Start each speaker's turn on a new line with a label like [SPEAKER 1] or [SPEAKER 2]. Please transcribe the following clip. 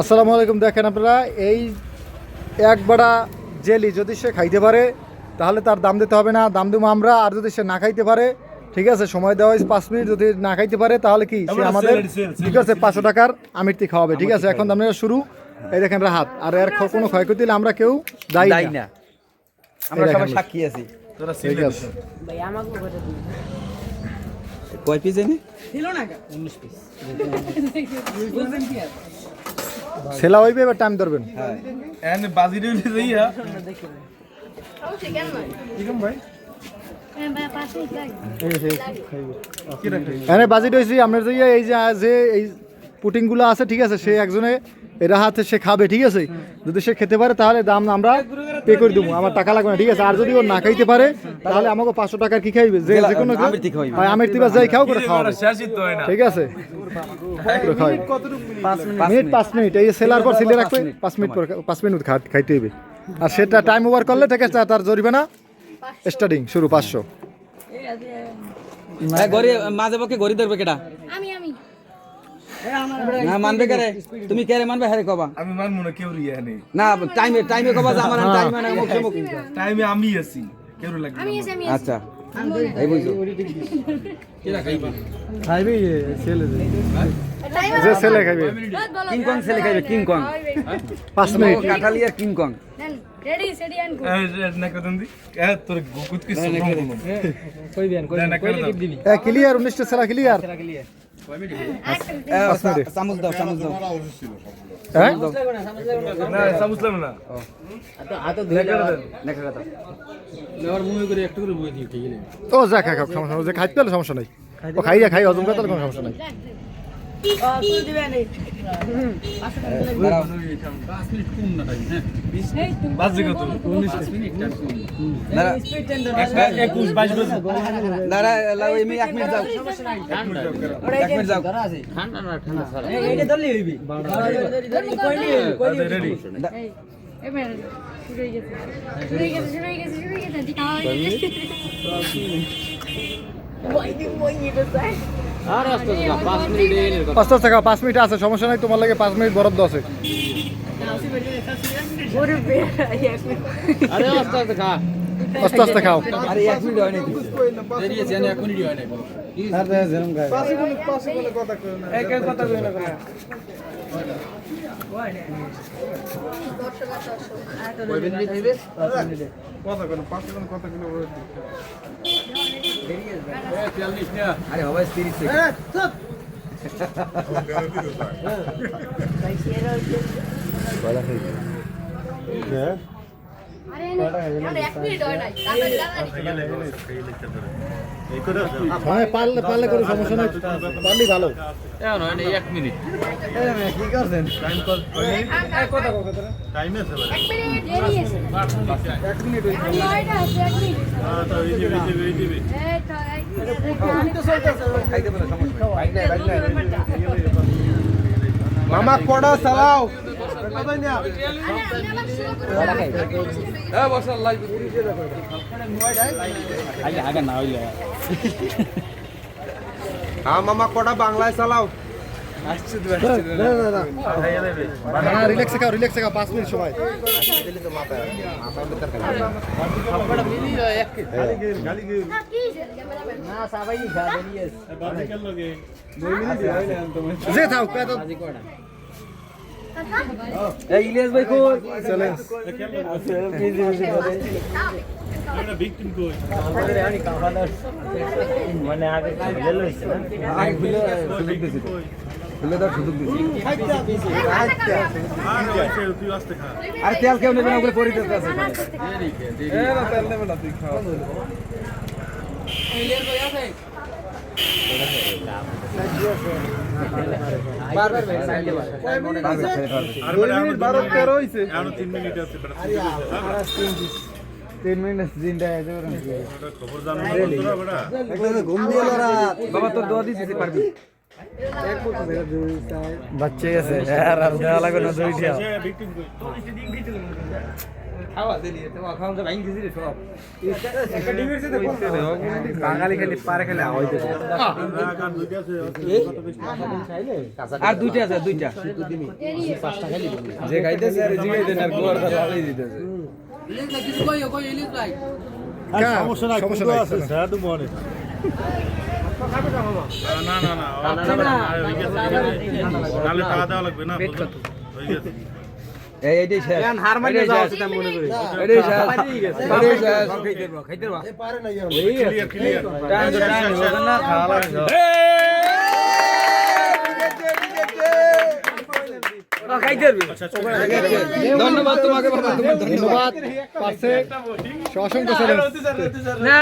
[SPEAKER 1] আসসালামু আলাইকুম দেখেন আপনারা এই এক বাড়া জেলি যদি সে খাইতে পারে তাহলে তার দাম দিতে হবে না দাম দেবো আমরা আর যদি সে না খাইতে পারে ঠিক আছে সময় দেওয়া হয়েছে পাঁচ মিনিট যদি না খাইতে পারে তাহলে কি সে আমাদের ঠিক আছে পাঁচশো টাকার আমিরটি খাওয়াবে ঠিক আছে এখন আমরা শুরু এই দেখেন রাহাত আর এর কোনো ক্ষয়ক্ষতি হলে আমরা কেউ দায়ী না।
[SPEAKER 2] না। আমরা সবাই সাক্ষী আছি।
[SPEAKER 1] ঠিক আছে
[SPEAKER 2] কয় পিস এনে
[SPEAKER 1] সেলা হইবে এবার টাইম ধরবেন।
[SPEAKER 3] এনে বাজি দিলে যাইয়া
[SPEAKER 1] এনে বাজি দইছি আমরা যে এই যে যে এই পুটিংগুলো আছে ঠিক আছে সে একজনে এরা হাতে সে খাবে ঠিক আছে? যদি সে খেতে পারে তাহলে দাম আমরা পে করে দেবো। আমার টাকা লাগবে না ঠিক আছে? আর যদি ও না খাইতে পারে তাহলে আমাকে পাঁচশো টাকার কি খাইবে? যে যে কোনো
[SPEAKER 2] আমিরটি খাওয়াইবে।
[SPEAKER 1] হয়, আমিরটি বা যাই খাও করে
[SPEAKER 3] হয় না।
[SPEAKER 1] ঠিক আছে? মিনিট পাঁচ মিনিট। এই সেলার পর সিলে রাখবে পাঁচ মিনিট পর পাঁচ মিনিট খা- খাইতে হইবে। আর সেটা টাইম ওভার করলে ঠিক আছে তার জরিমানা স্টার্টিং শুরু পাঁচশো।
[SPEAKER 2] হ্যাঁ, মাঝে পক্ষে গড়ি ধরবে কেটা না মানবে কেরে তুমি কেরে মানবে হ্যাঁ কবা
[SPEAKER 3] আমি মানবো না কেউ রিয়া নেই
[SPEAKER 2] না টাইমে টাইমে কবা যে আমার টাইমে না মুখ মুখ
[SPEAKER 3] টাইমে আমি আছি কেউ লাগবে
[SPEAKER 4] আমি আমি
[SPEAKER 2] আচ্ছা এই বুঝছ
[SPEAKER 1] খাইবে ছেলে
[SPEAKER 4] টাইম
[SPEAKER 1] যে ছেলে খাইবে
[SPEAKER 2] কিং কং ছেলে খাইবে কিং কং
[SPEAKER 1] পাঁচ minute
[SPEAKER 2] কাঠালিয়ার King Kong
[SPEAKER 4] ready steady and go
[SPEAKER 3] না কদম দি এ তোর গুকুত কি সব কই বিয়ান কই না করে দিবি
[SPEAKER 1] ক্লিয়ার ক্লিয়ার
[SPEAKER 2] চামচ দাও চামচ দাও।
[SPEAKER 1] হ্যাঁ?
[SPEAKER 3] না সমুসলাম না।
[SPEAKER 2] দেখা
[SPEAKER 1] ও যা খাই খাও সমস্যা খাইতে সমস্যা নাই। ও খাইয়া খাই হজম করতে কোনো সমস্যা নাই।
[SPEAKER 4] এবার শুরু হয়ে গেছে শুরু হয়ে গেছে শুরু হয়ে গেছে শুরু হয়ে গেছে দিকা হয়ে আস্তে আস্তে 5 মিনিট
[SPEAKER 1] আস্তে আস্তে খাও পাঁচ মিনিট আছে, সমস্যা নাই, তোমার লাগে পাঁচ মিনিট বরাদ্দ আছে।
[SPEAKER 4] আরে, আস্তে আস্তে মিনিট
[SPEAKER 1] আস্তে আস্তে খাও।
[SPEAKER 2] আরে এক মিনিট হয় নাকি আরে হবে 30 সেকেন্ড
[SPEAKER 4] আরে আমরা এক মিনিট হয় নাই তাড়াতাড়ি তাড়াতাড়ি
[SPEAKER 1] হ্যাঁ পারলে পারলে করে সমস্যা নাই পারলেই ভালো
[SPEAKER 2] কি করছেন
[SPEAKER 4] এক মিনিট দেরি আছে এক মিনিট নয়টা আছে এক মিনিট এই তো এই
[SPEAKER 2] খাইতে পারে সমস্যা
[SPEAKER 3] মামা কড়া চালাও। হ্যাঁ মামা কড়া বাংলায় চালাও
[SPEAKER 1] রিল্যাক্সে খাও রিল্যাক্সে খাও পাঁচ মিনিট সময় যে থাও কত
[SPEAKER 2] এই ইলিয়াস ভাই কই?
[SPEAKER 1] চ্যালেঞ্জ
[SPEAKER 2] আগে খুলে সুযোগ দিছি তো। দাও সুযোগ দিছি আরে তেল কেউ নেবে না ওগুলো পরিতে আছে পারবে ছেড়ে পারবে তিন মিনিট ঘুম দিয়ে বাবা তোর দোয়া দিছিস পারবি?
[SPEAKER 1] বাচ্চা গেছে হ্যাঁ আর দেওয়া লাগবে না দুইটা
[SPEAKER 2] বাঙালি খালি পারে খেলে আর দুইটা আছে দুইটা। যে খাইতেছে আর জিগাইতে না গোয়ার লাগাই দিতেছে।
[SPEAKER 1] সমস্যা নাই সমস্যা নাই। আছে
[SPEAKER 5] না না না হয়ে টাকা দেওয়া লাগবে না হয়ে গেছে
[SPEAKER 2] এইটাই শেষ হার মারিয়ে যাও সেটা মনে করি এটাই শেষ এটাই শেষ খাইতে পারবা
[SPEAKER 5] ক্লিয়ার ক্লিয়ার
[SPEAKER 2] টাইম তো টাইম হবে না খাওয়া লাগবে ধন্যবাদ তোমাকে বাবা তোমার
[SPEAKER 1] ধন্যবাদ পাশে অসংখ্য
[SPEAKER 5] না